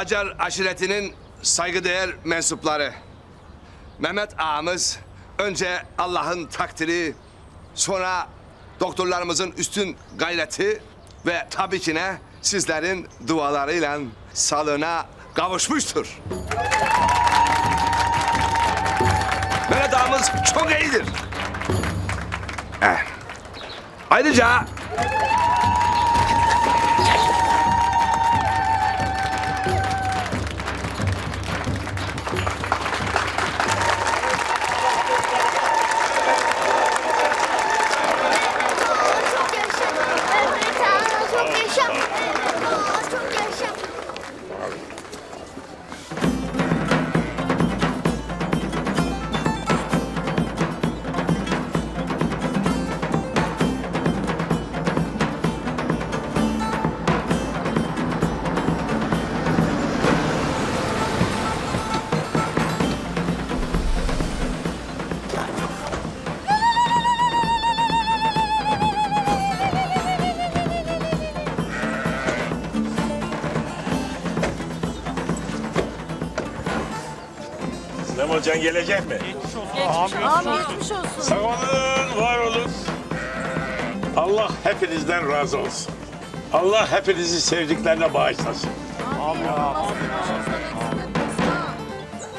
Acar aşiretinin saygıdeğer mensupları. Mehmet ağamız önce Allah'ın takdiri, sonra doktorlarımızın üstün gayreti ve tabii ki ne sizlerin dualarıyla sağlığına kavuşmuştur. Mehmet ağamız çok iyidir. Eh. Ayrıca Sinem Hocan gelecek mi? Ağam geçmiş olsun. Sağ olun, var olun. Allah hepinizden razı olsun. Allah hepinizi sevdiklerine bağışlasın.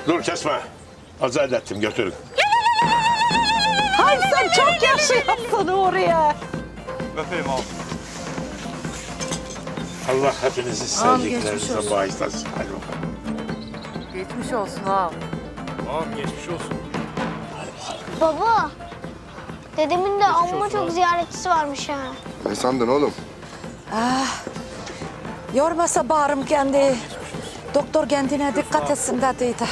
Dur kesme. Azat ettim götürün. Hay sen çok yaşıyorsun oraya. Allah hepinizi Ağam, geçmiş sevdiklerinize olsun. bağışlasın. Hadi bakalım. Geçmiş olsun ağam. Baba. Dedemin de amma çok ziyaretçisi varmış ha. ne sandın oğlum? Yormasa bağrım kendi. Doktor kendine dikkat etsin dediydi.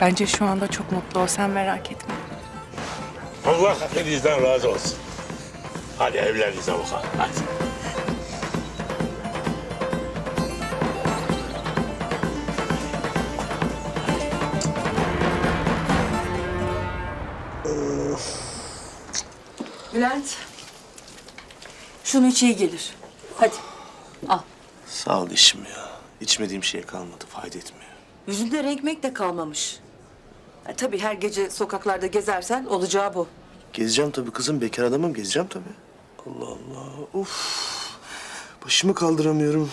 Bence şu anda çok mutlu ol sen merak etme. Allah hepinizden razı olsun. Hadi evlerinize bakalım. Hadi. Bülent. Şunu iç iyi gelir. Hadi. Al. Sağ ol işim ya. İçmediğim şey kalmadı, fayda etmiyor. Yüzünde renk mek de kalmamış. E, tabii her gece sokaklarda gezersen olacağı bu. Gezeceğim tabii kızım, bekar adamım gezeceğim tabii. Allah Allah, uf. Başımı kaldıramıyorum.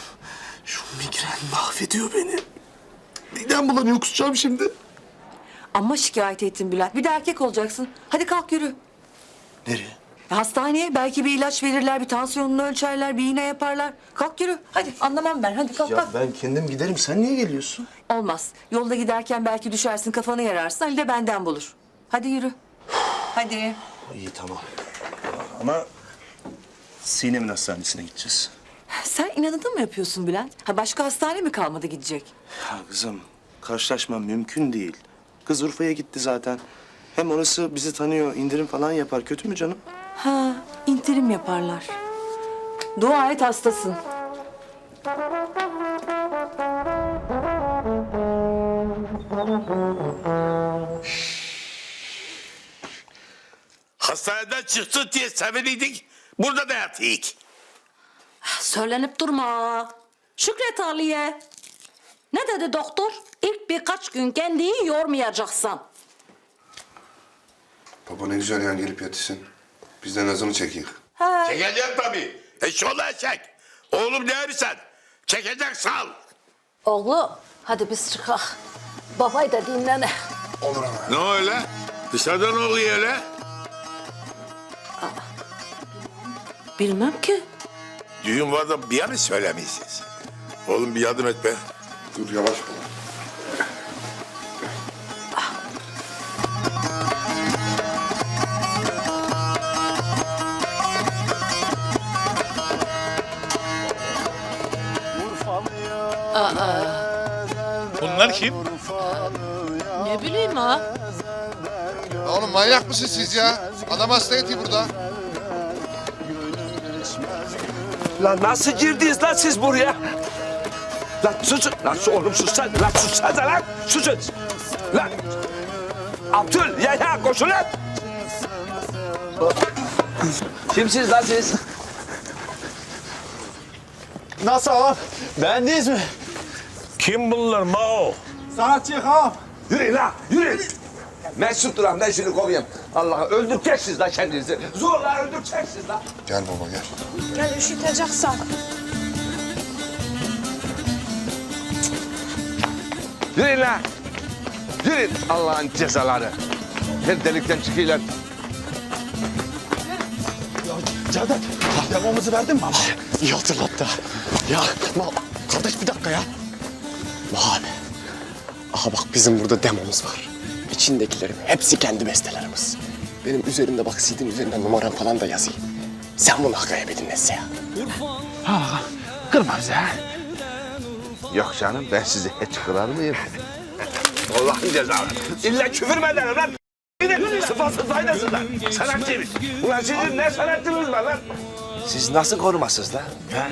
Şu migren mahvediyor beni. Midem bulanıyor, kusacağım şimdi. Ama şikayet ettin Bülent. Bir de erkek olacaksın. Hadi kalk yürü. Nereye? E, Hastaneye belki bir ilaç verirler, bir tansiyonunu ölçerler, bir iğne yaparlar. Kalk yürü. Hadi anlamam ben. Hadi kalk Ya kalk. ben kendim giderim, sen niye geliyorsun? Olmaz. Yolda giderken belki düşersin, kafanı yararsın. Ali de benden bulur. Hadi yürü. Hadi. İyi tamam. Ama Sinem'in hastanesine gideceğiz. Sen inadına mı yapıyorsun Bülent? Ha başka hastane mi kalmadı gidecek? Ya kızım, karşılaşmam mümkün değil. Kız Urfa'ya gitti zaten. Hem orası bizi tanıyor, indirim falan yapar. Kötü mü canım? Ha, interim yaparlar. Dua et hastasın. Hastaneden çıktı diye seviniydik. Burada da yatıyık. Söylenip durma. Şükret Ali'ye. Ne dedi doktor? İlk birkaç gün kendini yormayacaksın. Baba ne güzel yani gelip yatışsın. Biz de nazını çekeyim. Çekeceğim tabii. Eşoğlu eşek. Oğlum ne sen? Çekecek sal. Oğlum hadi biz çıkalım. Babayı da dinlene. Ne öyle? Dışarıdan oluyor öyle. Bilmem ki. Düğün var da bir yana söylemeyiz. Oğlum bir yardım et be. Dur yavaş baba. Bunlar kim? Ne bileyim ha. Oğlum manyak mısınız siz ya? Adam hasta yatıyor burada. Lan nasıl girdiniz lan siz buraya? Lan susun. Lan su- oğlum sus sen. Lan sus sen de lan. Susun. Lan. Abdül, Yahya koşun lan. Kimsiniz lan siz? Nasıl? Beğendiniz mi? Kim bunlar Mao? Sanatçı ağam. Yürüyün la yürüyün. Mesut'tur lan ben şimdi kovayım. Allah öldüreceksiniz la kendinizi. Zorla öldüreceksiniz la. Gel baba gel. Gel üşüteceksen. Yürüyün la. Yürüyün Allah'ın cezaları. Her delikten çıkıyorlar. Cevdet, devamımızı verdin mi baba? İyi hatırlattı. Ya ma kardeş bir dakika ya. Ma abi. Aha bak bizim burada demomuz var. İçindekilerin hepsi kendi bestelerimiz. Benim üzerimde bak CD'nin üzerinde numaram falan da yazıyor. Sen bunu hakaya bir dinlese ya. Kırma bizi ha. Yok canım ben sizi hiç kırar mıyım? Allah'ın cezaları. İlla küfür mü ederim lan? Gidin sıfatsız faydasızlar. Sanatçıymış. Ulan sizin ne sanatçınız var lan? Siz nasıl korumasız lan? Ha?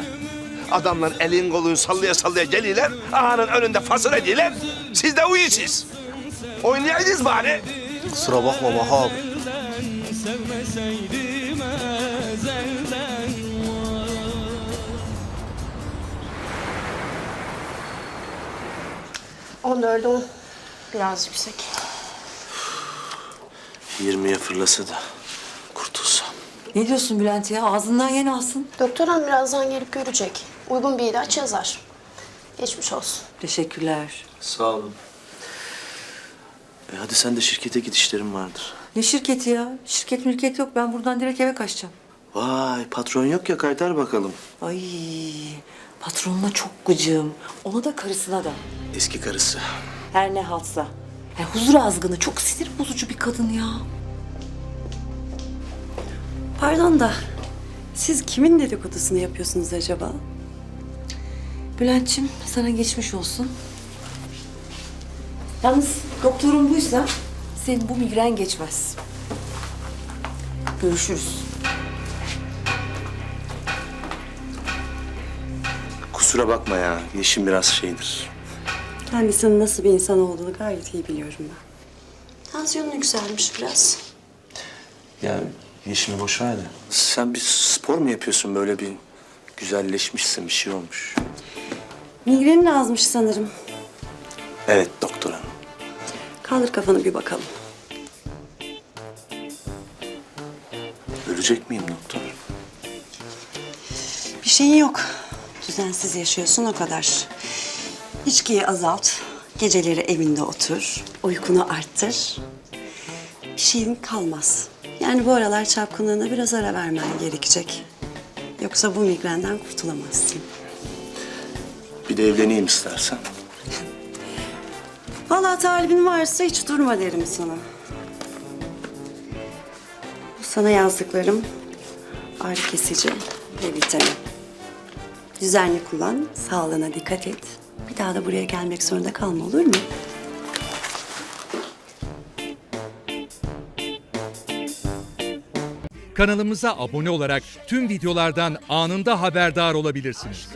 Adamlar elin kolun sallaya sallaya geliyorlar. Ağanın önünde fasıl ediyorlar. Siz de uyuyorsunuz. Oynayaydınız bari. Kusura bakma Maha abi. On dördü on. Biraz yüksek. 20'ye fırlasa da kurtulsam. Ne diyorsun Bülent ya? Ağzından yeni alsın. Doktor hanım birazdan gelip görecek. Uygun bir ilaç yazar. Geçmiş olsun. Teşekkürler. Sağ olun. E hadi sen de şirkete git işlerin vardır. Ne şirketi ya? Şirket mülkiyet yok. Ben buradan direkt eve kaçacağım. Vay patron yok ya kaytar bakalım. Ay patronuna çok gıcığım. Ona da karısına da. Eski karısı. Her ne haltsa. Yani huzur azgını çok sinir bozucu bir kadın ya. Pardon da siz kimin dedikodusunu yapıyorsunuz acaba? Bülent'ciğim sana geçmiş olsun. Yalnız doktorun buysa senin bu migren geçmez. Görüşürüz. Kusura bakma ya. Yeşim biraz şeydir. Kendisinin nasıl bir insan olduğunu gayet iyi biliyorum ben. Tansiyonu yükselmiş biraz. Ya Yeşim'i boş ver de. Sen bir spor mu yapıyorsun böyle bir güzelleşmişsin bir şey olmuş. Migrenin azmış sanırım. Evet doktor hanım. Kaldır kafanı bir bakalım. Ölecek miyim doktor? Bir şeyin yok. Düzensiz yaşıyorsun o kadar. İçkiyi azalt. Geceleri evinde otur. Uykunu arttır. Bir şeyin kalmaz. Yani bu aralar çapkınlığına biraz ara vermen gerekecek. Yoksa bu migrenden kurtulamazsın. Bir de evleneyim istersen. Vallahi talibin varsa hiç durma derim sana. Bu sana yazdıklarım ağrı kesici ve vitamin. Düzenli kullan, sağlığına dikkat et. Bir daha da buraya gelmek zorunda kalma olur mu? Kanalımıza abone olarak tüm videolardan anında haberdar olabilirsiniz.